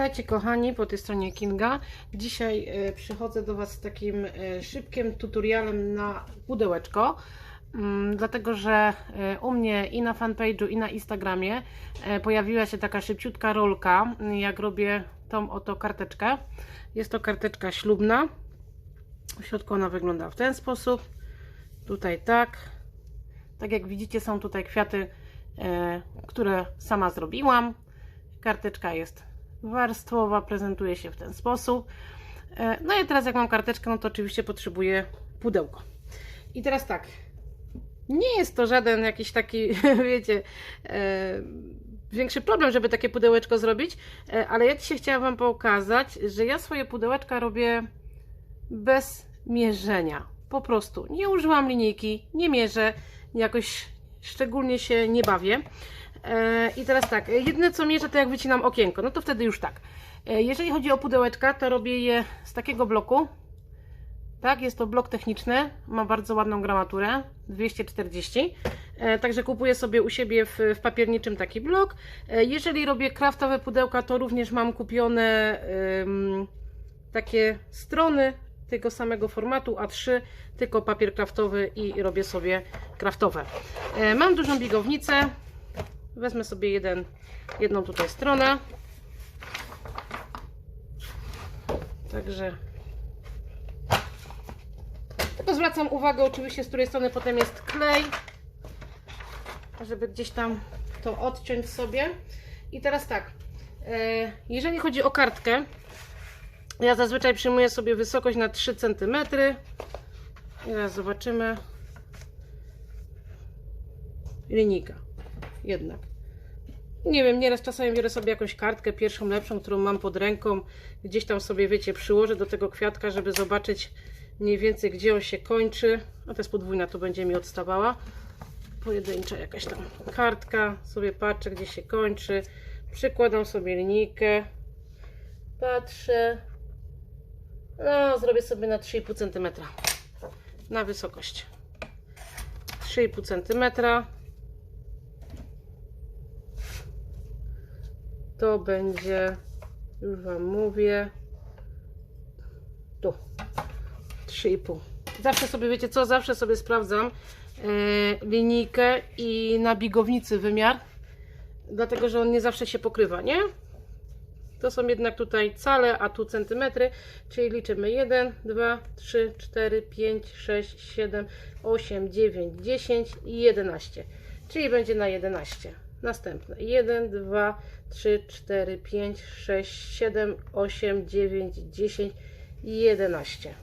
Witajcie kochani, po tej stronie Kinga. Dzisiaj e, przychodzę do Was z takim e, szybkim tutorialem na pudełeczko. Mm, Dlatego, że e, u mnie i na fanpage'u i na Instagramie pojawiła się taka szybciutka rolka, jak robię tą oto karteczkę. Jest to karteczka ślubna. W środku ona wygląda w ten sposób. Tutaj tak. Tak jak widzicie są tutaj kwiaty, które sama zrobiłam. Karteczka jest warstwowa, prezentuje się w ten sposób. E, No i teraz jak mam karteczkę, no to oczywiście potrzebuję pudełko. I teraz tak, nie jest to żaden jakiś taki, wiecie, e, większy problem, żeby takie pudełeczko zrobić, e, ale ja dzisiaj chciałam Wam pokazać, że ja swoje pudełeczka robię bez mierzenia. Po prostu nie użyłam linijki, nie mierzę, jakoś szczególnie się nie bawię. E, I teraz tak, jedyne co mierzę to jak wycinam okienko, no to wtedy już tak. E, Jeżeli chodzi o pudełeczka, to robię je z takiego bloku. Tak, jest to blok techniczny, ma bardzo ładną gramaturę, 240. E, Także kupuję sobie u siebie w, w papierniczym taki blok. Jeżeli robię kraftowe pudełka, to również mam kupione takie strony tego samego formatu A3, tylko papier kraftowy i robię sobie kraftowe. Mam dużą bigownicę, Wezmę sobie jeden, jedną tutaj stronę. Także. Tylko zwracam uwagę oczywiście z której strony potem jest klej, żeby gdzieś tam to odciąć sobie. I teraz tak, e, jeżeli chodzi o kartkę, ja zazwyczaj przyjmuję sobie wysokość na 3 cm. I teraz zobaczymy. Linijka jednak. Nie wiem, nieraz czasami biorę sobie jakąś kartkę, pierwszą lepszą, którą mam pod ręką, gdzieś tam sobie, wiecie, przyłożę do tego kwiatka, żeby zobaczyć mniej więcej, gdzie on się kończy. A jest podwójna, to będzie mi odstawała. Pojedyncza jakaś tam kartka, sobie patrzę, gdzie się kończy. Przykładam sobie linijkę, patrzę. No, zrobię sobie na 3,5 cm na wysokość. 3,5 cm. To będzie, już Wam mówię, tu, 3,5. Zawsze sobie, wiecie co, zawsze sobie sprawdzam e, linijkę i na bigownicy wymiar, dlatego, że on nie zawsze się pokrywa, nie? To są jednak tutaj cale, a tu centymetry, czyli liczymy 1, 2, 3, 4, 5, 6, 7, 8, 9, 10 i 11. Czyli będzie na 11. Następne 1, 2, 3, 4, 5, 6, 7, 8, 9, 10 i 11.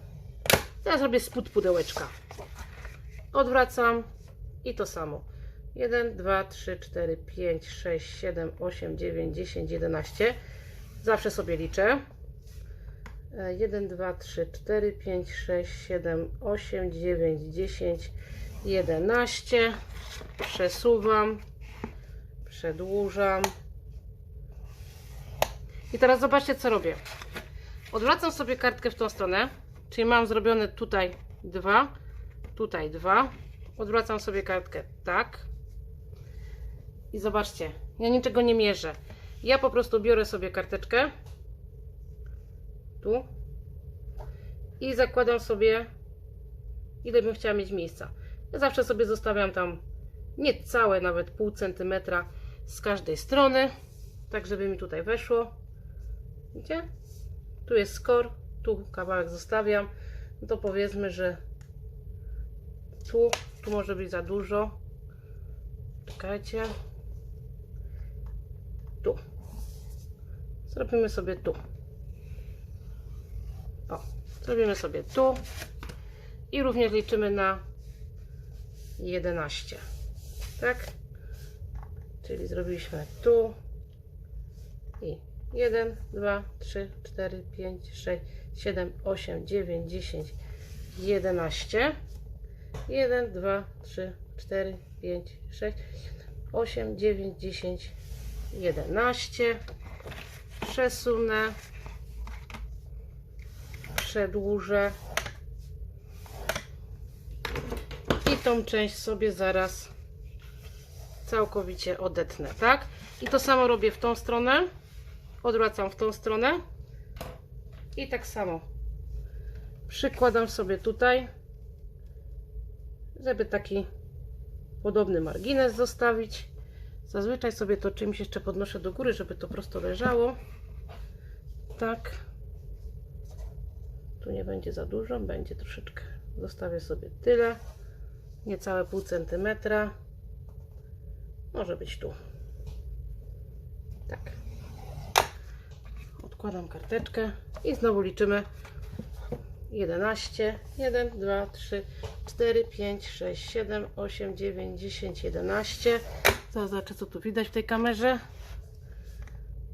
Teraz robię spód pudełeczka. Odwracam i to samo. 1, 2, 3, 4, 5, 6, 7, 8, 9, 10, 11. Zawsze sobie liczę. 1, 2, 3, 4, 5, 6, 7, 8, 9, 10, 11. Przesuwam, przedłużam. I teraz zobaczcie, co robię. Odwracam sobie kartkę w tą stronę, czyli mam zrobione tutaj dwa, tutaj dwa. Odwracam sobie kartkę tak. I zobaczcie, ja niczego nie mierzę. Ja po prostu biorę sobie karteczkę tu i zakładam sobie ile bym chciała mieć miejsca. Ja zawsze sobie zostawiam tam nie całe, nawet pół centymetra z każdej strony, tak żeby mi tutaj weszło. Widzicie? Tu jest skor, tu kawałek zostawiam. No to powiedzmy, że tu, tu może być za dużo. Czekajcie. Tu. Zrobimy sobie tu. O, zrobimy sobie tu. I również liczymy na 11. Tak? Czyli zrobiliśmy tu i 1, 2, 3, 4, 5, 6, 7, 8, 9, 10, 11. 1, 2, 3, 4, 5, 6, 8, 9, 10, 11. Przesunę, przedłużę i tą część sobie zaraz całkowicie odetnę, tak? I to samo robię w tą stronę. odwracam w tą stronę i tak samo przykładam sobie tutaj, żeby taki podobny margines zostawić. Zazwyczaj sobie to czymś jeszcze podnoszę do góry, żeby to prosto leżało. Tak. Tu nie będzie za dużo, będzie troszeczkę. Zostawię sobie tyle. Niecałe pół centymetra. Może być tu. Tak. Odkładam karteczkę i znowu liczymy 11, 1, 2, 3, 4, 5, 6, 7, 8, 9, 10, 11. Zaraz zobaczę, co tu widać w tej kamerze.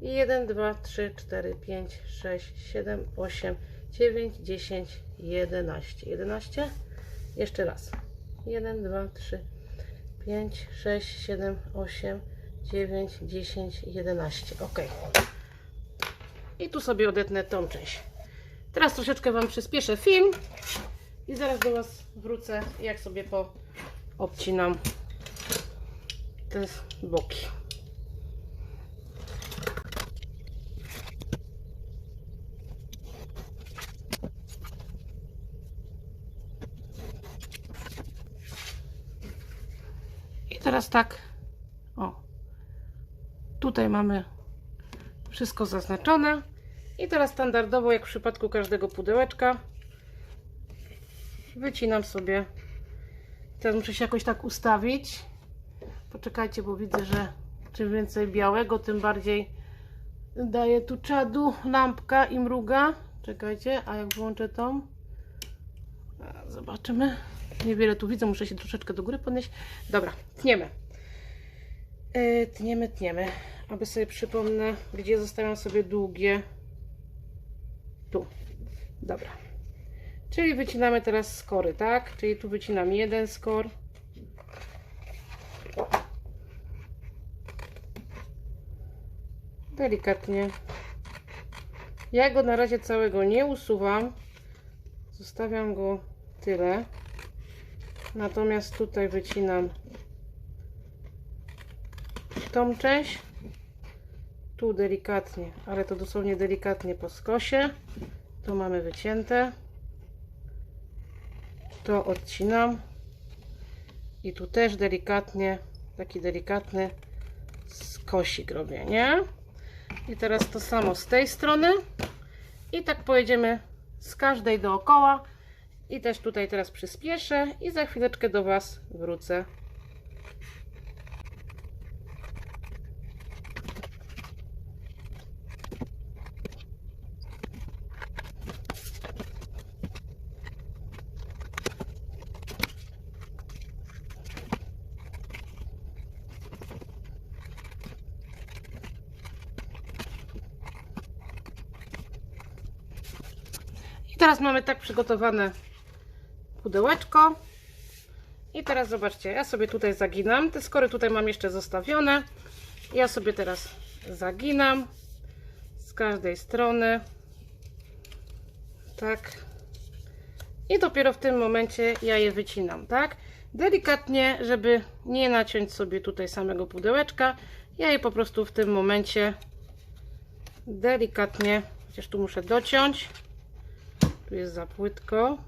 1, 2, 3, 4, 5, 6, 7, 8, 9, 10, 11. 11. Jeszcze raz. 1, 2, 3, 5, 6, 7, 8, 9, 10, 11. Ok. I tu sobie odetnę tą część. Teraz troszeczkę Wam przyspieszę film i zaraz do Was wrócę, jak sobie po obcinam te boki. Teraz tak, o, tutaj mamy wszystko zaznaczone. I teraz standardowo, jak w przypadku każdego pudełeczka, wycinam sobie. Teraz muszę się jakoś tak ustawić. Poczekajcie, bo widzę, że czym więcej białego, tym bardziej daje tu czadu. Lampka i mruga. Czekajcie, a jak włączę tą? Zobaczymy. Niewiele tu widzę, muszę się troszeczkę do góry podnieść. Dobra, tniemy. Yy, tniemy, tniemy. Aby sobie przypomnę, gdzie zostawiam sobie długie tu. Dobra. Czyli wycinamy teraz skory, tak? Czyli tu wycinam jeden skor. Delikatnie. Ja go na razie całego nie usuwam. Zostawiam go tyle. Natomiast tutaj wycinam tą część tu delikatnie, ale to dosłownie delikatnie po skosie. To mamy wycięte. To odcinam. I tu też delikatnie, taki delikatny skosik robię, nie? I teraz to samo z tej strony. I tak pojedziemy z każdej dookoła. I też tutaj teraz przyspieszę i za chwileczkę do Was wrócę. I teraz mamy tak przygotowane pudełeczko. I teraz zobaczcie, ja sobie tutaj zaginam. Te skory tutaj mam jeszcze zostawione. Ja sobie teraz zaginam z każdej strony. Tak. I dopiero w tym momencie ja je wycinam, tak? Delikatnie, żeby nie naciąć sobie tutaj samego pudełeczka. Ja je po prostu w tym momencie delikatnie, chociaż tu muszę dociąć. Tu jest za płytko.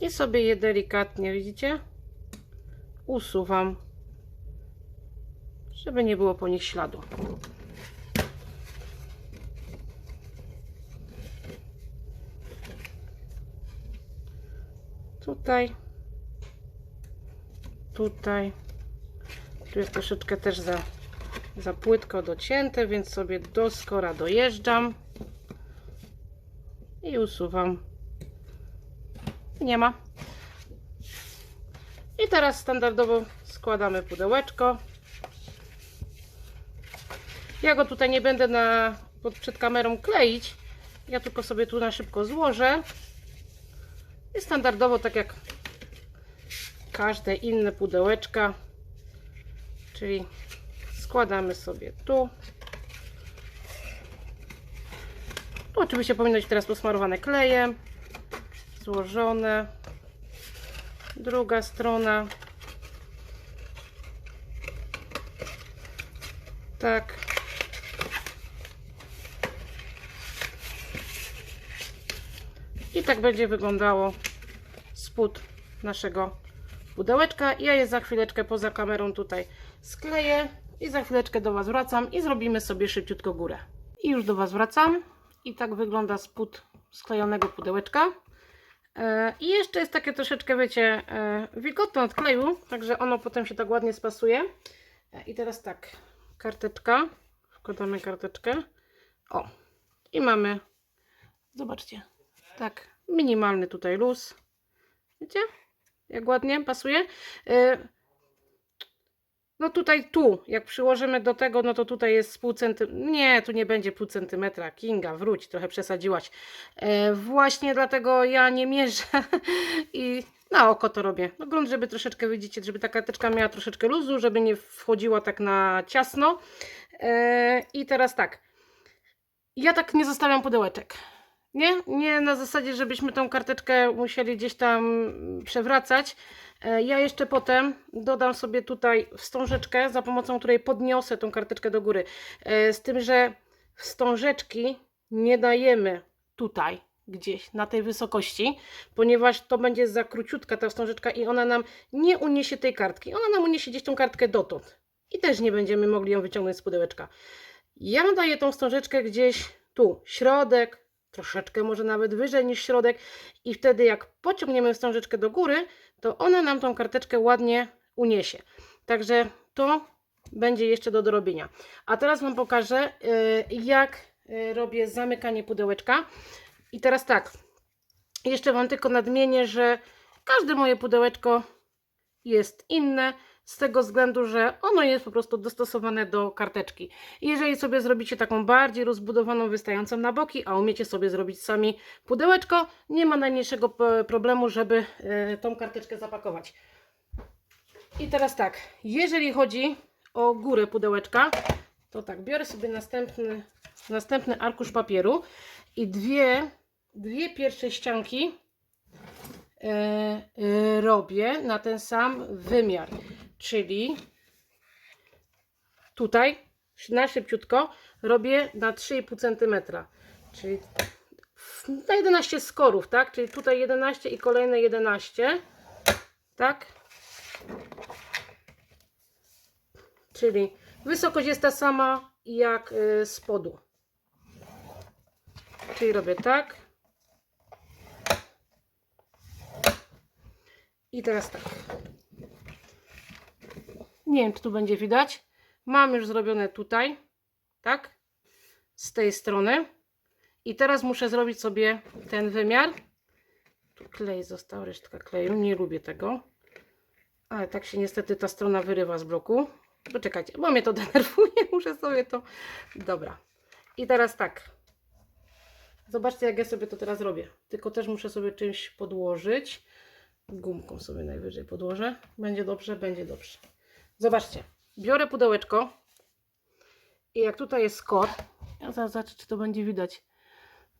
I sobie je delikatnie, widzicie? Usuwam, żeby nie było po nich śladu. Tutaj. Tutaj. Tu jest troszeczkę też za, za płytko docięte, więc sobie do skora dojeżdżam i usuwam. Nie ma. I teraz standardowo składamy pudełeczko. Ja go tutaj nie będę na, pod, przed kamerą kleić. Ja tylko sobie tu na szybko złożę. I standardowo, tak jak każde inne pudełeczka, czyli składamy sobie tu. Tu oczywiście powinno być teraz posmarowane klejem, złożone. Druga strona. tak. I tak będzie wyglądało spód naszego pudełeczka. Ja je za chwileczkę poza kamerą tutaj skleję i za chwileczkę do Was wracam i zrobimy sobie szybciutko górę. I już do Was wracam. I tak wygląda spód sklejonego pudełeczka. E, I jeszcze jest takie troszeczkę, wiecie, e, wilgotne od kleju, także ono potem się tak ładnie spasuje. E, I teraz tak, karteczka, wkładamy karteczkę. O, i mamy, zobaczcie, tak, minimalny tutaj luz. Wiecie, jak ładnie pasuje. No tutaj tu, jak przyłożymy do tego, no to tutaj jest pół centymetra. Nie, tu nie będzie pół centymetra. Kinga, wróć, trochę przesadziłaś. E, właśnie dlatego ja nie mierzę i na oko to robię. No grunt, żeby troszeczkę, widzicie, żeby ta karteczka miała troszeczkę luzu, żeby nie wchodziła tak na ciasno. E, I teraz tak. Ja tak nie zostawiam pudełeczek. Nie? Nie na zasadzie, żebyśmy tą karteczkę musieli gdzieś tam przewracać. E, Ja jeszcze potem dodam sobie tutaj wstążeczkę, za pomocą której podniosę tą karteczkę do góry. E, Z tym, że wstążeczki nie dajemy tutaj gdzieś na tej wysokości, ponieważ to będzie za króciutka ta wstążeczka i ona nam nie uniesie tej kartki. Ona nam uniesie gdzieś tą kartkę dotąd i też nie będziemy mogli ją wyciągnąć z pudełeczka. Ja daję tą wstążeczkę gdzieś tu, środek, troszeczkę może nawet wyżej niż środek i wtedy jak pociągniemy wstążeczkę do góry, to ona nam tą karteczkę ładnie uniesie. Także to będzie jeszcze do dorobienia. A teraz Wam pokażę, y, jak y, robię zamykanie pudełeczka. I teraz tak, jeszcze Wam tylko nadmienię, że każde moje pudełeczko jest inne, z tego względu, że ono jest po prostu dostosowane do karteczki. Jeżeli sobie zrobicie taką bardziej rozbudowaną, wystającą na boki, a umiecie sobie zrobić sami pudełeczko, nie ma najmniejszego problemu, żeby e, tą karteczkę zapakować. I teraz tak, jeżeli chodzi o górę pudełeczka, to tak, biorę sobie następny, następny arkusz papieru i dwie, dwie pierwsze ścianki e, e, robię na ten sam wymiar, czyli tutaj na szybciutko robię na 3,5 cm, czyli na 11 skorów, tak? Czyli tutaj 11 i kolejne 11, tak? Czyli wysokość jest ta sama jak y, spodu. Czyli robię tak. I teraz tak. Nie wiem, czy tu będzie widać. Mam już zrobione tutaj, tak? Z tej strony. I teraz muszę zrobić sobie ten wymiar. Tu klej został, resztka kleju. Nie lubię tego. Ale tak się niestety ta strona wyrywa z bloku. Poczekajcie, bo mnie to denerwuje. Muszę sobie to... Dobra. I teraz tak. Zobaczcie, jak ja sobie to teraz robię. Tylko też muszę sobie czymś podłożyć. Gumką sobie najwyżej podłożę. Będzie dobrze, będzie dobrze. Zobaczcie. Biorę pudełeczko. I jak tutaj jest skor. Ja zobaczę, czy to będzie widać.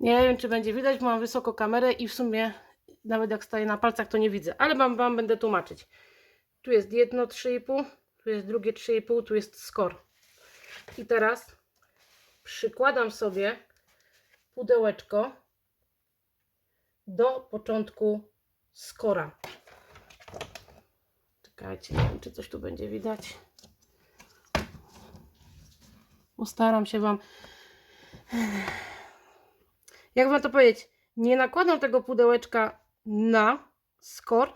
Nie wiem, czy będzie widać, bo mam wysoko kamerę i w sumie nawet jak staję na palcach, to nie widzę. Ale wam, wam będę tłumaczyć. Tu jest jedno 3,5, tu jest drugie 3,5, tu jest skor. I teraz przykładam sobie pudełeczko do początku skora. Czekajcie, nie wiem, czy coś tu będzie widać. Postaram się Wam. Jak Wam to powiedzieć? Nie nakładam tego pudełeczka na skor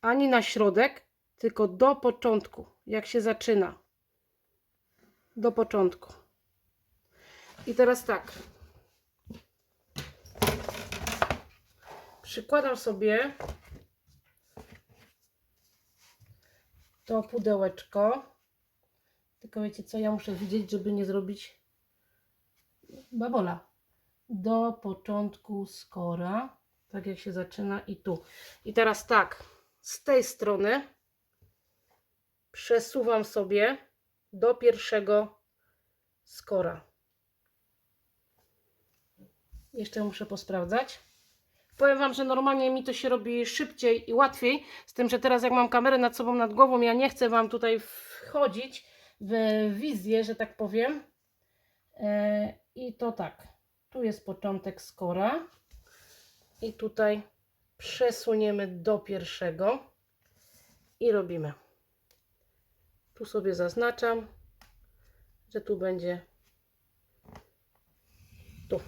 ani na środek, tylko do początku, jak się zaczyna. Do początku. I teraz tak. Przykładam sobie to pudełeczko. Tylko wiecie co, ja muszę widzieć, żeby nie zrobić babola. Do początku skora, tak jak się zaczyna i tu. I teraz tak, z tej strony przesuwam sobie do pierwszego skora. Jeszcze muszę posprawdzać. Powiem Wam, że normalnie mi to się robi szybciej i łatwiej, z tym, że teraz jak mam kamerę nad sobą, nad głową, ja nie chcę Wam tutaj wchodzić w wizję, że tak powiem. E, I to tak. Tu jest początek skora. I tutaj przesuniemy do pierwszego i robimy. Tu sobie zaznaczam, że tu będzie tu.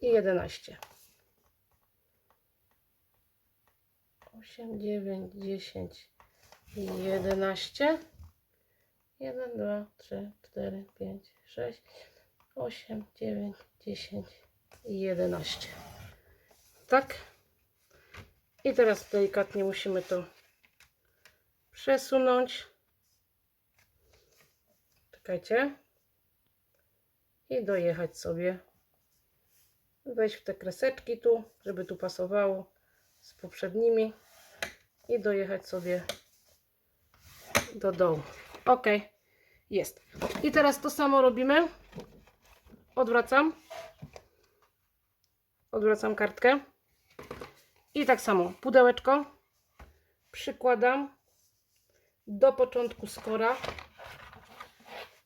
I 11. 8, 9, 10 i 11. 1, 2, 3, 4, 5, 6, 8, 9, 10 i 11. Tak. I teraz delikatnie musimy to przesunąć. Czekajcie. I dojechać sobie. Wejść w te kreseczki tu, żeby tu pasowało z poprzednimi. I dojechać sobie do dołu. Ok, jest. I teraz to samo robimy. Odwracam. Odwracam kartkę. I tak samo pudełeczko przykładam do początku skora.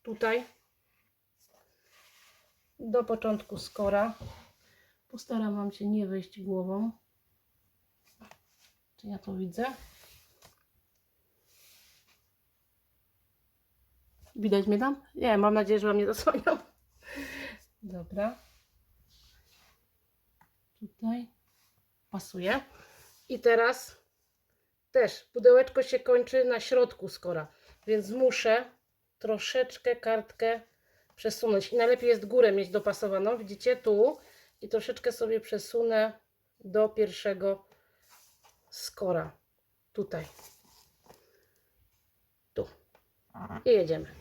Tutaj. Do początku skora. Postaram Wam się nie wejść głową. Czy ja to widzę? Widać mnie tam? Nie, mam nadzieję, że Wam nie zasłaniam. Dobra. Tutaj pasuje. I teraz też pudełeczko się kończy na środku skora, więc muszę troszeczkę kartkę przesunąć. I najlepiej jest górę mieć dopasowaną, widzicie, tu. I troszeczkę sobie przesunę do pierwszego skora. Tutaj. Tu. I jedziemy.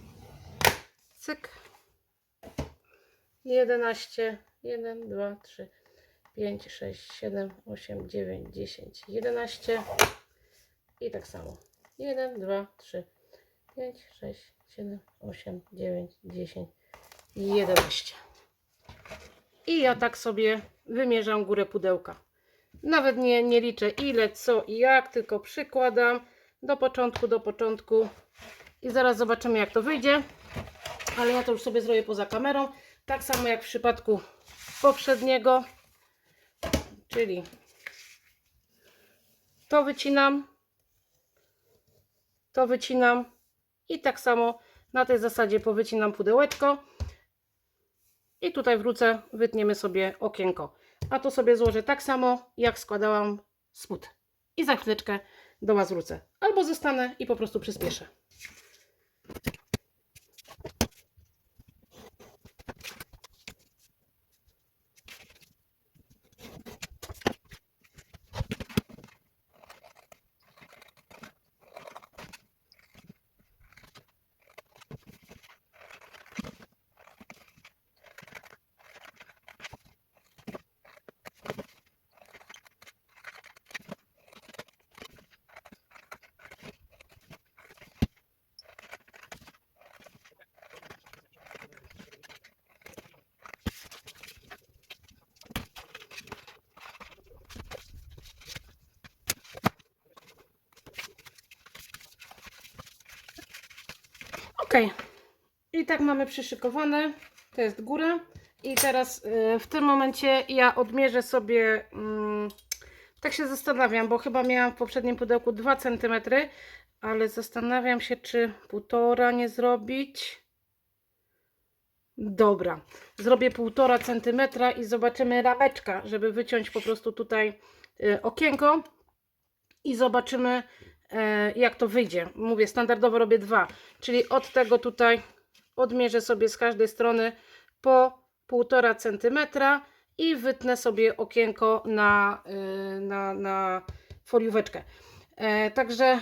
Cyk. 11, 1, 2, 3, 5, 6, 7, 8, 9, 10, 11. I tak samo. 1, 2, 3, 5, 6, 7, 8, 9, 10 i 11. I ja tak sobie wymierzam górę pudełka. Nawet nie, nie liczę ile, co i jak, tylko przykładam do początku, do początku. I zaraz zobaczymy jak to wyjdzie. Ale ja to już sobie zrobię poza kamerą. Tak samo jak w przypadku poprzedniego. Czyli to wycinam, to wycinam i tak samo na tej zasadzie powycinam pudełeczko i tutaj wrócę, wytniemy sobie okienko. A to sobie złożę tak samo, jak składałam spód. I za chwileczkę do Was wrócę. Albo zostanę i po prostu przyspieszę. Ok. I tak mamy przyszykowane. To jest góra. I teraz y, w tym momencie ja odmierzę sobie. mm, tak się zastanawiam, bo chyba miałam w poprzednim pudełku 2 cm, ale zastanawiam się, czy półtora nie zrobić. Dobra, zrobię półtora centymetra i zobaczymy rameczka, żeby wyciąć po prostu tutaj y, okienko i zobaczymy jak to wyjdzie. Mówię, standardowo robię dwa, czyli od tego tutaj odmierzę sobie z każdej strony po 1,5 centymetra i wytnę sobie okienko na, y, na, na folióweczkę. E, Także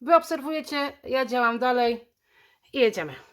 wy obserwujecie, ja działam dalej i jedziemy.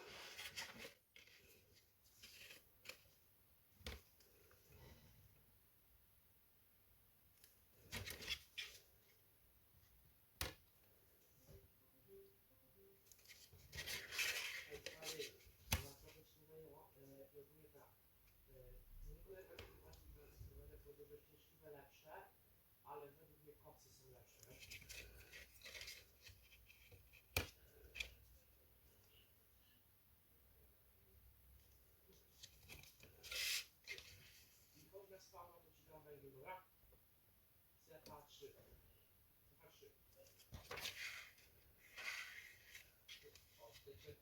I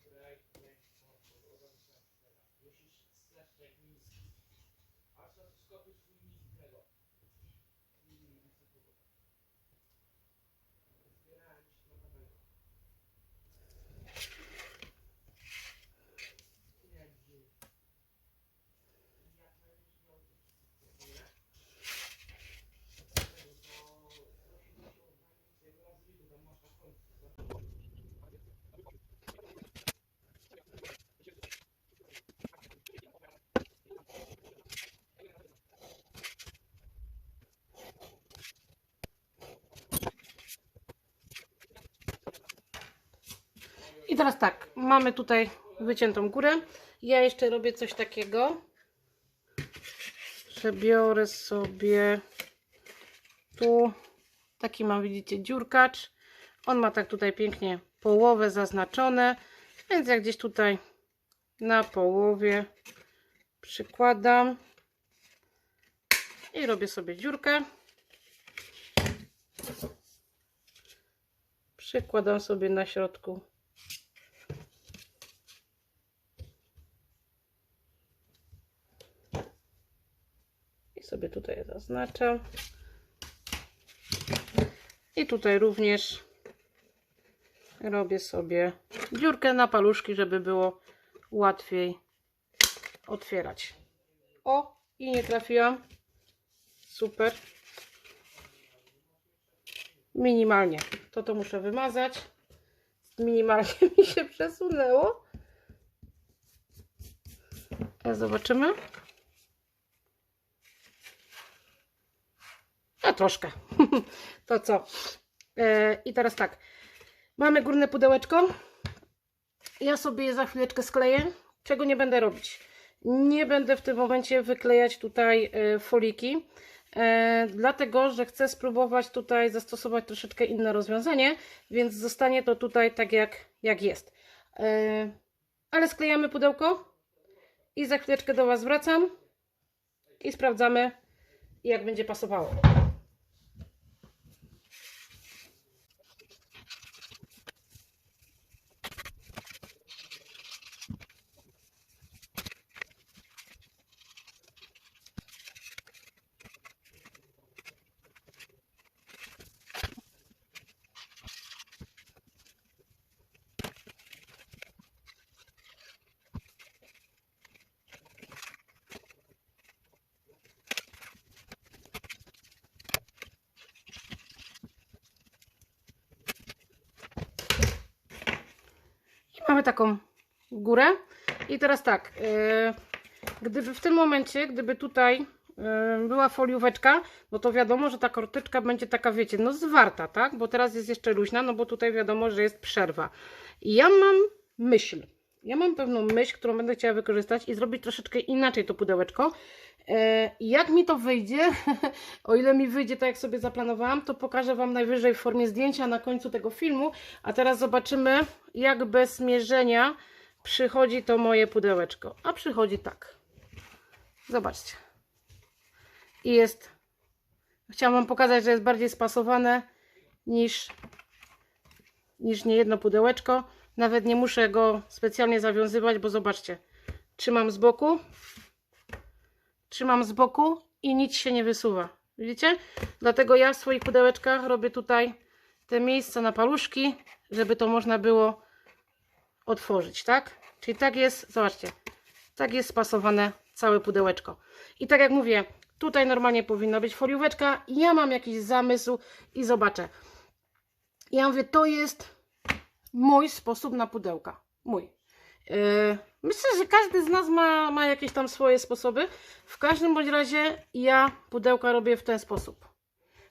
teraz tak, mamy tutaj wyciętą górę. Ja jeszcze robię coś takiego, że biorę sobie tu taki mam, widzicie, dziurkacz. On ma tak tutaj pięknie połowę zaznaczone, więc jak gdzieś tutaj na połowie przykładam i robię sobie dziurkę. Przykładam sobie na środku sobie tutaj zaznaczam. I tutaj również robię sobie dziurkę na paluszki, żeby było łatwiej otwierać. O, i nie trafiłam. Super. Minimalnie. To to muszę wymazać. Minimalnie mi się przesunęło. Zobaczymy. A troszkę. to co? E, I teraz tak. Mamy górne pudełeczko. Ja sobie je za chwileczkę skleję. Czego nie będę robić? Nie będę w tym momencie wyklejać tutaj e, foliki. E, dlatego, że chcę spróbować tutaj zastosować troszeczkę inne rozwiązanie, więc zostanie to tutaj tak jak, jak jest. Ale sklejamy pudełko i za chwileczkę do Was wracam i sprawdzamy, jak będzie pasowało. I mamy taką górę. I teraz tak, e, gdyby w tym momencie, gdyby tutaj e, była folióweczka, no to wiadomo, że ta kortyczka będzie taka, wiecie, no zwarta, tak? Bo teraz jest jeszcze luźna, no bo tutaj wiadomo, że jest przerwa. I ja mam myśl, ja mam pewną myśl, którą będę chciała wykorzystać i zrobić troszeczkę inaczej to pudełeczko. E, Jak mi to wyjdzie, o ile mi wyjdzie tak jak sobie zaplanowałam, to pokażę Wam najwyżej w formie zdjęcia na końcu tego filmu. A teraz zobaczymy, jak bez mierzenia przychodzi to moje pudełeczko. A przychodzi tak. Zobaczcie. I jest. Chciałam Wam pokazać, że jest bardziej spasowane niż, niż niejedno pudełeczko. Nawet nie muszę go specjalnie zawiązywać, bo zobaczcie. Trzymam z boku trzymam z boku i nic się nie wysuwa. Widzicie? Dlatego ja w swoich pudełeczkach robię tutaj te miejsca na paluszki, żeby to można było otworzyć, tak? Czyli tak jest, zobaczcie, tak jest spasowane całe pudełeczko. I tak jak mówię, tutaj normalnie powinna być folióweczka. Ja mam jakiś zamysł i zobaczę. Ja mówię, to jest mój sposób na pudełka. Mój. Yy, Myślę, że każdy z nas ma, ma jakieś tam swoje sposoby. W każdym bądź razie ja pudełka robię w ten sposób.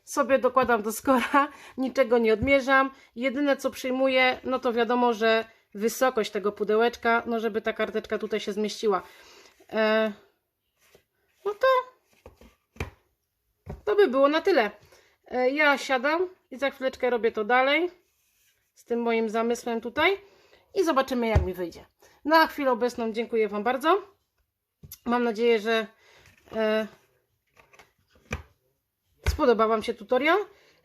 Sobie dokładam do skora, niczego nie odmierzam. Jedyne co przyjmuję, no to wiadomo, że wysokość tego pudełeczka, no żeby ta karteczka tutaj się zmieściła. E, no to to by było na tyle. E, Ja siadam i za chwileczkę robię to dalej z tym moim zamysłem tutaj i zobaczymy jak mi wyjdzie. Na chwilę obecną dziękuję Wam bardzo. Mam nadzieję, że e, spodobał Wam się tutorial.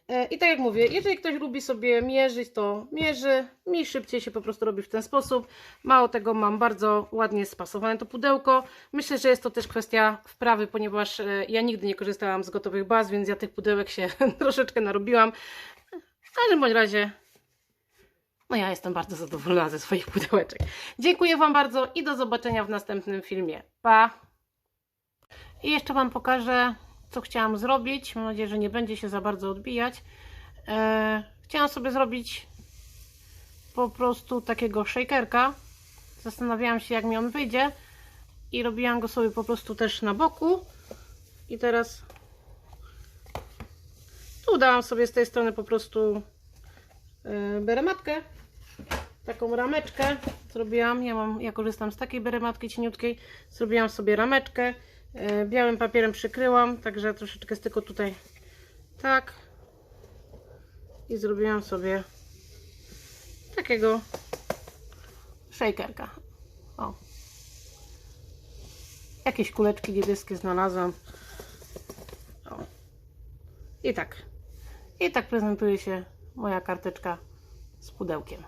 E, I tak jak mówię, jeżeli ktoś lubi sobie mierzyć, to mierzy. Mi szybciej się po prostu robi w ten sposób. Mało tego, mam bardzo ładnie spasowane to pudełko. Myślę, że jest to też kwestia wprawy, ponieważ e, ja nigdy nie korzystałam z gotowych baz, więc ja tych pudełek się troszeczkę narobiłam. W każdym bądź razie, no ja jestem bardzo zadowolona ze swoich pudełeczek. Dziękuję Wam bardzo i do zobaczenia w następnym filmie. Pa! I jeszcze Wam pokażę, co chciałam zrobić. Mam nadzieję, że nie będzie się za bardzo odbijać. E, chciałam sobie zrobić po prostu takiego shakerka. Zastanawiałam się, jak mi on wyjdzie. I robiłam go sobie po prostu też na boku. I teraz tu dałam sobie z tej strony po prostu e, berematkę. Taką rameczkę zrobiłam. Ja, mam, ja korzystam z takiej berematki cieniutkiej. Zrobiłam sobie rameczkę. E, Białym papierem przykryłam, także troszeczkę tylko tutaj tak. I zrobiłam sobie takiego shakerka. O. Jakieś kuleczki niebieskie znalazłam. O. I tak. I tak prezentuje się moja karteczka z pudełkiem.